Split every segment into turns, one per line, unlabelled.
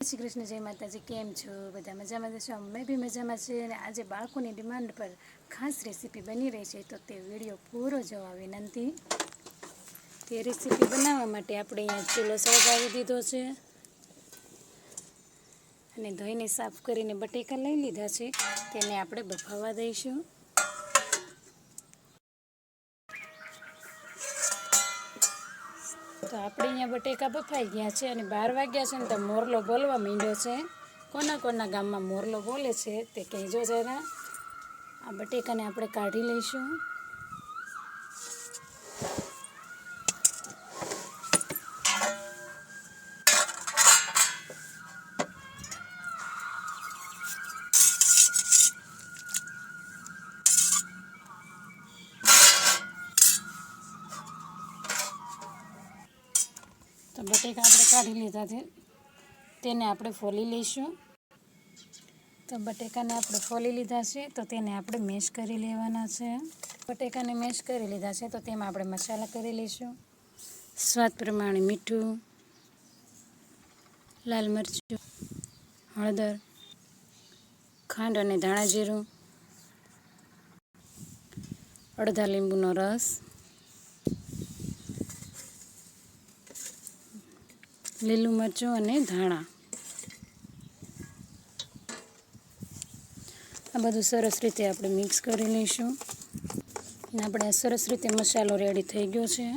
શ્રી કૃષ્ણ જય માતાજી, કેમ છો? બધા મજામાં જશો અમે બી મજામાં છીએ અને આજે બાળકોની ડિમાન્ડ પર ખાસ રેસીપી બની રહી છે, તો તે વીડિયો પૂરો જોવા વિનંતી. તે રેસીપી બનાવવા માટે આપણે અહીંયા ચૂલો સળગાવી દીધો છે અને ધોઈને સાફ કરીને બટેકા લઈ લીધા છે, તેને આપણે બફાવા દઈશું. તો આપણે અહીંયા બટેકા બફાઈ ગયા છે અને બાર વાગ્યા છે ને તો મોરલો બોલવા માંડ્યો છે. કોના કોના ગામમાં મોરલો બોલે છે તે કહેજો જરા. આ બટેકાને આપણે કાઢી લઈશું. તો બટેકા આપણે કાઢી લીધા છે. તેને આપણે ફોલી લઈશું. તો બટેકાને આપણે ફોલી લીધા છે, તો તેને આપણે મેશ કરી લેવાના છે. બટેકાને મેશ કરી લીધા છે, તો તેમાં આપણે મસાલા કરી લઈશું. સ્વાદ પ્રમાણે મીઠું, લાલ મરચું, હળદર, ખાંડ અને ધાણા જીરું, અડધા લીંબુનો રસ લીલું મરચું અને ધાણા. આ બધું સરસ રીતે આપણે મિક્સ કરી લઈશું. અને આપણે સરસ રીતે મસાલો રેડી થઈ ગયો છે.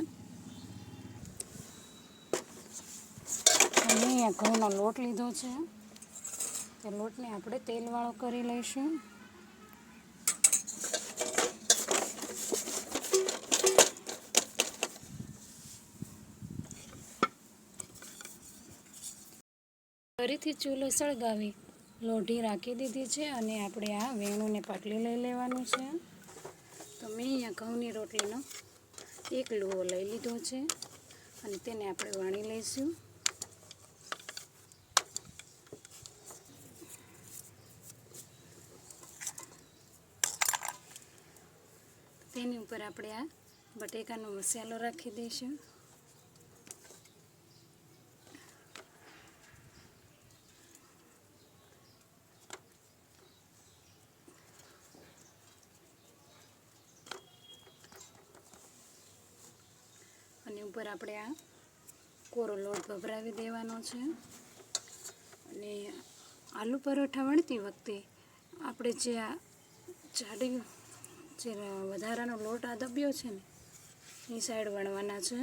અને અહીંયા ઘઉંનો લોટ લીધો છે. તે લોટને આપણે તેલવાળો કરી લઈશું. ફરીથી ચૂલો સળગાવી લોઢી રાખી દીધી છે અને આપણે આ વેણુને પાટલી લઈ લેવાનું છે. તો મેં અહીંયા ઘઉંની રોટલીનો એક લુવો લઈ લીધો છે અને તેને આપણે વણી લઈશું. તેની ઉપર આપણે આ બટેકાનો મસાલો રાખી દઈશું. ઉપર આપણે આ કોરો લોટ ભભરાવી દેવાનો છે. અને આલુ પરોઠા વણતી વખતે આપણે જે આ જાડી જે વધારાનો લોટ આ દબ્યો છે ને, એ સાઈડ વણવાના છે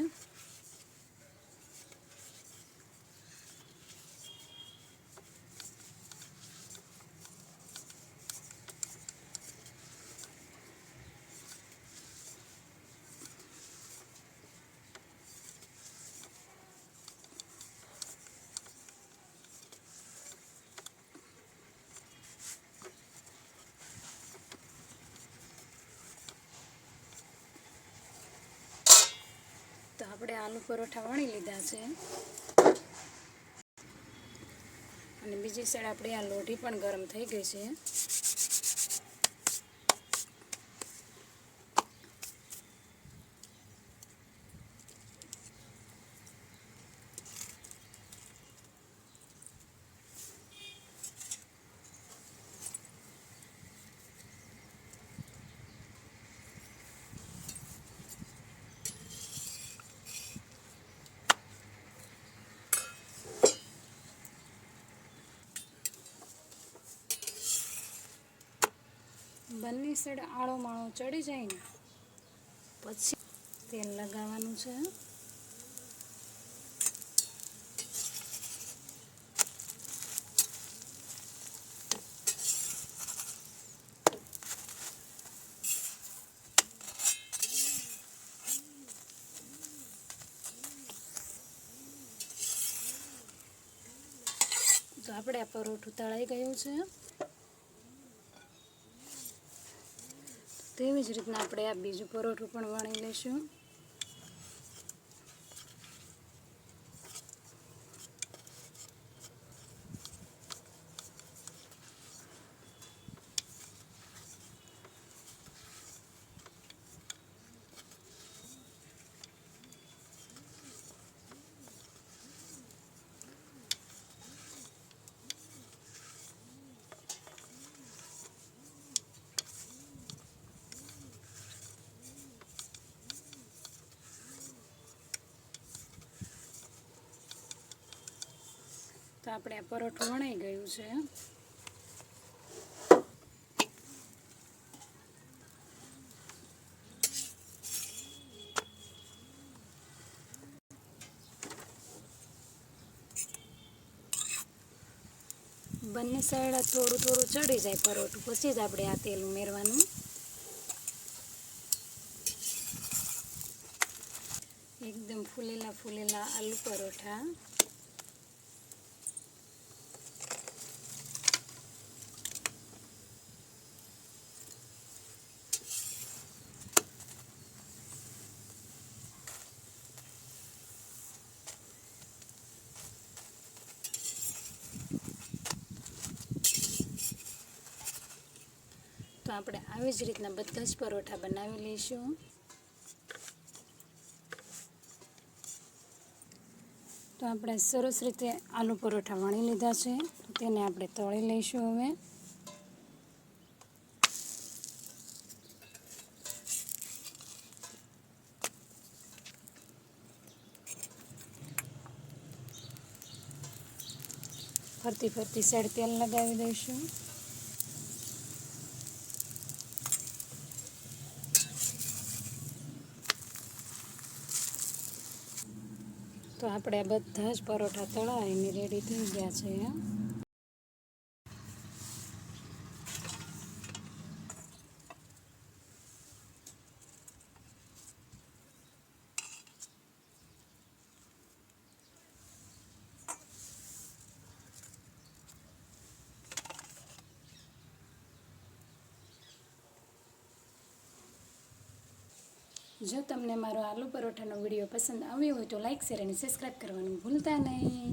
તો આપણે આલુ પરોઠા વણી લીધા છે. અને બીજી સાઈડ આપણી આ લોઢી પણ ગરમ થઈ ગઈ છે. બંને સાઈડ આળો માળો ચડી જાય ને પછી? તેલ લગાવવાનું છે. તો આપણે આ પરોઠું તળાઈ ગયું છે. તેવી જ રીતના આપણે આ બીજું પરોઠું પણ વણી લઈશું. આપણે પરોઠું વણાઈ ગયું છે. બંને સાઈડ થોડું થોડું ચડી જાય પરોઠું, પછી જ આપણે આ તેલ ઉમેરવાનું. એકદમ ફૂલેલા ફૂલેલા આલુ પરોઠા. આપણે આવી જ રીતના બધા જ પરોઠા બનાવી લઈશું. તો આપણે સરસ રીતે આલુ પરોઠા વણી લીધા છે. તેને આપણે તળી લઈશું હવે. ફરતી ફરતી સાઈડ તેલ લગાવી દઈશું. તો આપણે આ બધા જ પરોઠા તળાવીને રેડી થઈ ગયા છે જો તમને મારો આલુ પરોઠાનો વીડિયો પસંદ આવ્યો હોય તો લાઇક શેર અને સબસ્ક્રાઈબ કરવાનું ભૂલતા નહીં.